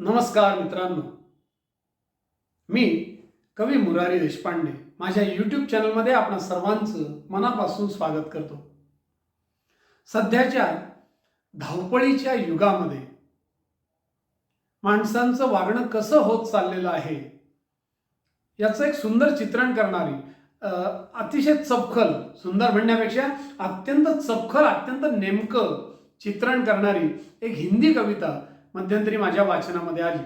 नमस्कार मित्रांनो. मी कवी मुरारी देशपांडे. माझ्या यूट्यूब चॅनलमध्ये आपण सर्वांचं मनापासून स्वागत करतो. सध्याच्या धावपळीच्या युगामध्ये माणसांचं वागणं कसं होत चाललेलं आहे याचं एक सुंदर चित्रण करणारी अतिशय चपखल सुंदर म्हणण्यापेक्षा अत्यंत चपखल अत्यंत नेमकं चित्रण करणारी एक हिंदी कविता मध्यंतरी माझ्या वाचनामध्ये आली.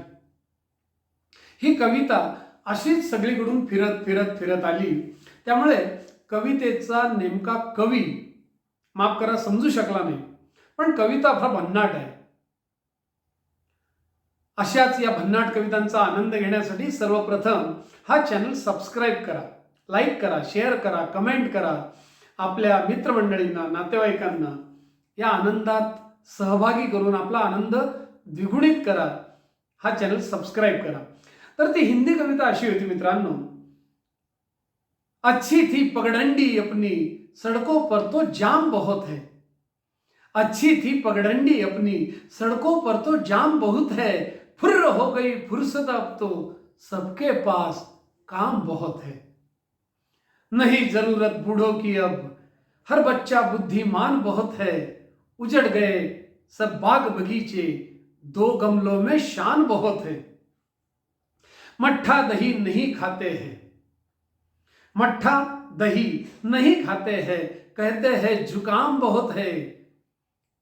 ही कविता अशीच सगळीकडून फिरत फिरत फिरत आली. त्यामुळे कवितेचा नेमका कवी माफ करा समजू शकला नाही. पण कविता फार भन्नाट आहे. अशाच या भन्नाट कवितांचा आनंद घेण्यासाठी सर्वप्रथम हा चॅनल सबस्क्राईब करा लाईक करा शेअर करा कमेंट करा. आपल्या मित्रमंडळींना नातेवाईकांना या आनंदात सहभागी करून आपला आनंद द्विगुणित करा. हा चॅनल सबस्क्राईब करा. तर ती हिंदी कविता अशी होती मित्रांनो. अच्छी थी पगडंडी अपनी, सड़कों पर तो जाम बहुत है. अच्छी थी पगडंडी अपनी, सड़कों पर तो जाम बहुत है. फुर्र हो गई फुर्सत अब तो सबके पास काम बहुत है. नहीं ज़रूरत बूढ़ों की अब, हर बच्चा बुद्धिमान बहुत है. उजड़ गए सब बाग बगीचे दो गमलों में शान बहुत है। मट्ठा दही नहीं खाते हैं। मट्ठा दही नहीं खाते हैं। कहते हैं, जुकाम बहुत है।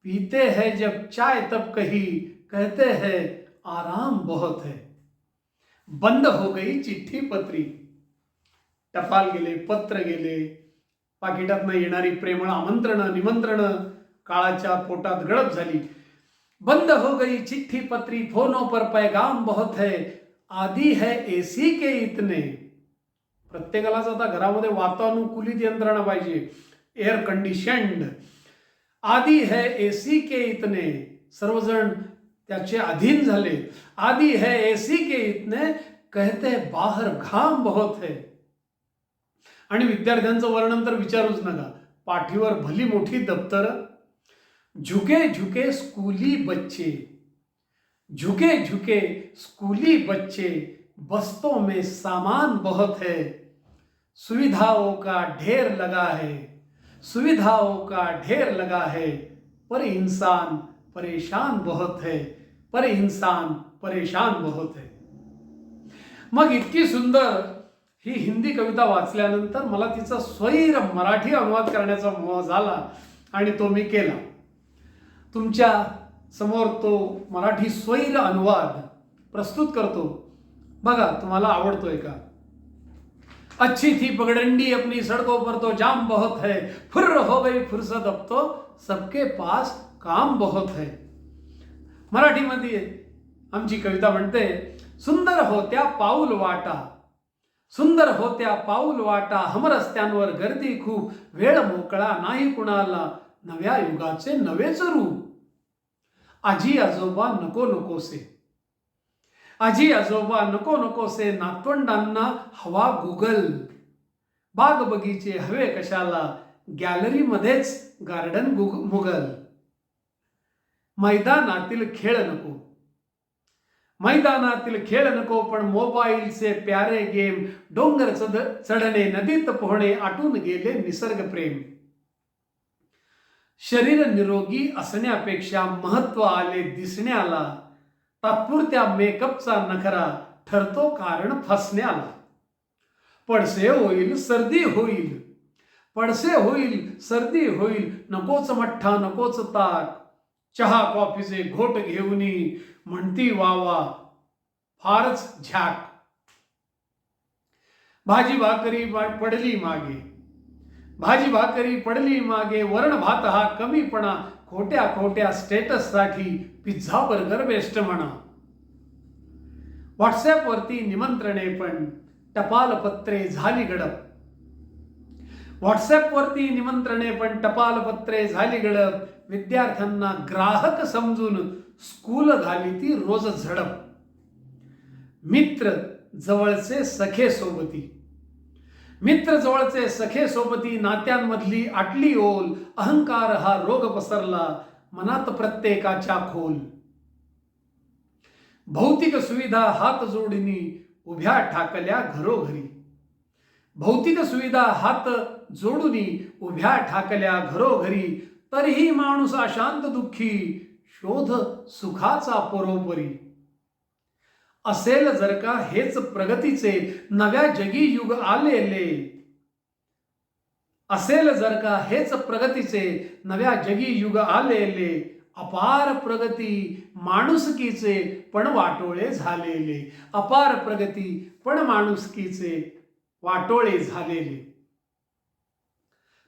पीते हैं जब चाय, तब कही, कहते हैं, आराम बहुत है। बंद हो गई चिठ्ठी पत्री। टपाल गेले, पत्र गेले, पाकिटातनं येणारी प्रेमळ आमंत्रण, निमंत्रण, काळाच्या पोटात गळप झाली। बंद हो गई चिट्ठी पत्री फोनों पर पैगाम बहुत है। आदि है एसी के इतने। प्रत्येकालाच आता घरामध्ये वातानुकूलित यंत्रणा पाहिजे एअर कंडिशन्ड आदि है एसी के इतने सर्वजण त्याचे अधीन झाले. आदि है एसी के इतने कहते बाहर घाम बहुत है. आणि विद्यार्थ्यांचं वर्णन तर विचारूच नका. पाठीवर भली मोठी दप्तरं झुके झुके स्कूली बच्चे झुके झुके स्कूली बच्चे बस्तों में सामान बहुत है सुविधाओं का ढेर लगा है सुविधाओं का ढेर लगा है पर इंसान परेशान बहुत है पर इंसान परेशान बहुत है। मग इतकी सुंदर ही हिंदी कविता वाचल्यानंतर मला तिचा स्वैर मराठी अनुवाद करण्याचा मोह झाला आणि तो मी केला. तुमच्यासमोर तो मराठी स्वैर अनुवाद प्रस्तुत करतो. बघा तुम्हाला आवडतोय का? अच्छी थी पगडंडी अपनी सड़कों पर तो जाम बहुत है। फुर्र हो गई फुर्सत अब तो सबके पास काम बहुत है। मराठीमध्ये आमची कविता म्हणते सुंदर होत्या पाऊल वाटा सुंदर होत्या पाऊल वाटा हम रस्त्यांवर गर्दी खूप वेळ मोकळा नाही कुणाला नव्या युगाचे नवेच रूप आजी आजोबा नको नकोसे. आजी आजोबा नको नकोसे नातवंडांना हवा गुगल. बाग बगीचे हवे कशाला? गॅलरीमध्येच गार्डन गुग मुगल. मैदानातील खेळ नको. मैदानातील खेळ नको पण मोबाईलचे प्यारे गेम डोंगर चढ चढणे नदीत पोहणे आटून गेले निसर्गप्रेम. शरीर निरोगी असण्यापेक्षा महत्त्व आले दिसण्याला तात्पुरत्या मेकअपचा नखरा ठरतो कारण फसण्याला. पडसे होईल सर्दी होईल. पडसे होईल सर्दी होईल नकोच मठ्ठा नकोच ताक. चहा कॉफीचे घोट घेऊनी म्हणती वावा फारच झ्याक. भाजी भाकरी पडली मागे. भाजी भाकरी पडली मागे वरण भात हा कमीपणा खोट्या खोट्या स्टेटससाठी पिझ्झा बर्गर बेस्ट म्हणा. व्हॉट्सॲपवरती निमंत्रणे पण टपालपत्रे झाली गडप. व्हॉट्सॲपवरती निमंत्रणे पण टपालपत्रे झाली गडप. विद्यार्थ्यांना ग्राहक समजून स्कूल झाली ती रोज झडप. मित्र जवळचे सखे सोबती मित्र जवळचे सखे सोबती नात्यांमधली आटली ओल अहंकार हा रोग पसरला मनात प्रत्येकाच्या खोल. भौतिक सुविधा हात जोडीनी उभ्या ठाकल्या घरोघरी. भौतिक सुविधा हात जोडूनी उभ्या ठाकल्या घरोघरी तरीही माणूस अशांत दुःखी शोध सुखाचा परोपरी. असेल जर का हेच प्रगतीचे नव्या जगी युग आलेले. असेल जर का हेच प्रगतीचे नव्या जगी युग आलेले. अपार प्रगती माणुसकीचे पण वाटोळे झालेले. अपार प्रगती पण माणुसकीचे वाटोळे झालेले.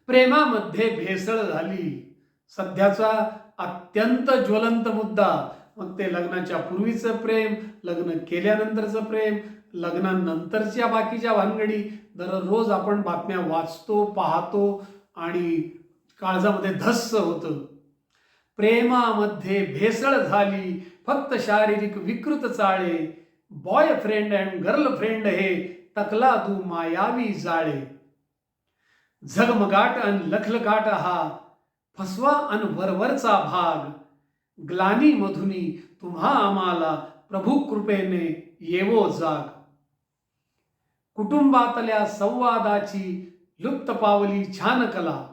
प्रेमामध्ये भेसळ झाली. सध्याचा अत्यंत ज्वलंत मुद्दा मग ते लग्नाच्या पूर्वीचं प्रेम लग्न केल्यानंतरचं प्रेम लग्नानंतरच्या बाकीच्या भानगडी दररोज आपण बातम्या वाचतो पाहतो आणि काळजामध्ये धस्स होतं. प्रेमामध्ये भेसळ झाली फक्त शारीरिक विकृत चाळे. बॉयफ्रेंड अँड गर्लफ्रेंड हे तकला तू मायावी जाळे. झगमगाट अन लखलगाट हा फसवा अन वरवरचा भाग. ग्लानी मधुनी तुम्हा आम्हाला प्रभू कृपेने येवो जाग. कुटुंबातल्या संवादाची लुप्त पावली छान कला.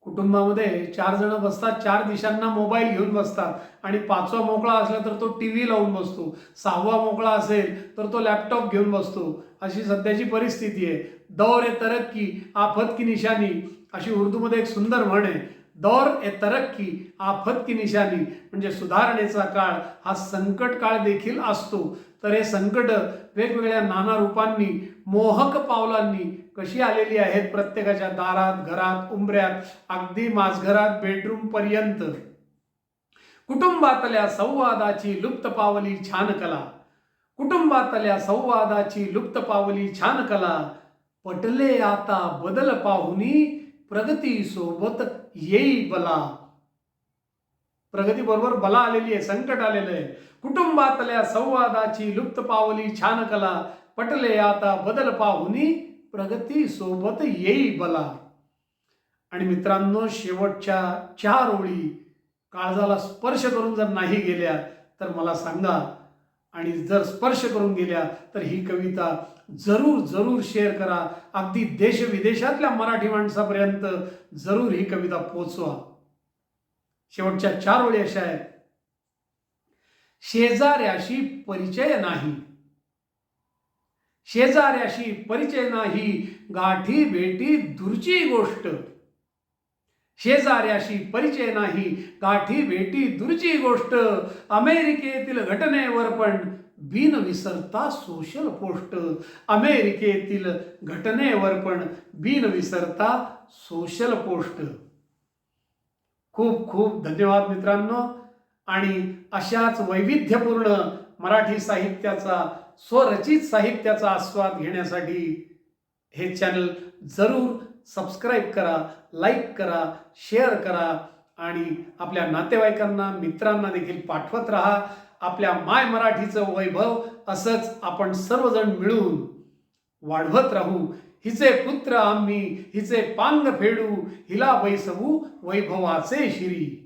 कुटुंबामध्ये चार जण बसतात चार दिशांना मोबाईल घेऊन बसतात. आणि पाचवा मोकळा असला तर तो टी व्ही लावून बसतो. सहावा मोकळा असेल तर तो लॅपटॉप घेऊन बसतो. अशी सध्याची परिस्थिती आहे. दौर ए तरक्की आफत की निशानी अशी उर्दूमध्ये एक सुंदर म्हण आहे. दौर ए तरक्की आफत की निशानी. म्हणजे सुधारणेचा काळ हा संकट काळ देखील असतो. तर हे संकट वेगवेगळ्या नाना रूपांनी मोहक पावलांनी कशी आलेली आहेत प्रत्येकाच्या दारात घरात उंबऱ्यात अगदी माझघरात बेडरूम पर्यंत. कुटुंबातल्या संवादाची लुप्त पावली छान कला. कुटुंबातल्या संवादाची लुप्त पावली छान कला. पटले आता बदल पाहुनी प्रगतीसोबत येई बला. प्रगतीबरोबर बला आलेली आहे संकट आलेलं आहे. कुटुंबातल्या संवादाची लुप्त पावली छान कला. पटले आता बदल पाहुनी प्रगती सोबत येई बला. आणि मित्रांनो शेवटच्या चार ओळी. काळजाला स्पर्श करून जर नाही गेल्या तर मला सांगा आणि जर स्पर्श करून गेल्या तर ही कविता जरूर जरूर शेअर करा. अगदी देश विदेशातल्या मराठी माणसापर्यंत जरूर ही कविता पोचवा शेवटच्या चार ओळी अशा आहेत. शेजाऱ्याशी परिचय नाही. शेजाऱ्याशी परिचय नाही. गाठी भेटी दूरची गोष्ट. शेजाऱ्याशी परिचय नाही. गाठी भेटी दूरची गोष्ट. अमेरिकेतील घटनेवर पण बिन विसरता सोशल पोस्ट अमेरिकेतील घटनेवर पण बिन विसरता सोशल पोस्ट खूप खूप धन्यवाद मित्रांनो. आणि अशाच वैविध्यपूर्ण मराठी साहित्याचा स्वरचित साहित्याचा आस्वाद घेण्यासाठी हे चॅनल जरूर सबस्क्राईब करा लाईक करा शेअर करा आणि आपल्या नातेवाईकांना मित्रांना देखील पाठवत राहा. आपल्या माय मराठीचं वैभव असंच आपण सर्वजण मिळून वाढवत राहू. हिचे पुत्र आम्ही हिचे पांग फेडू हिला बैसवू वैभवाचे शिरी.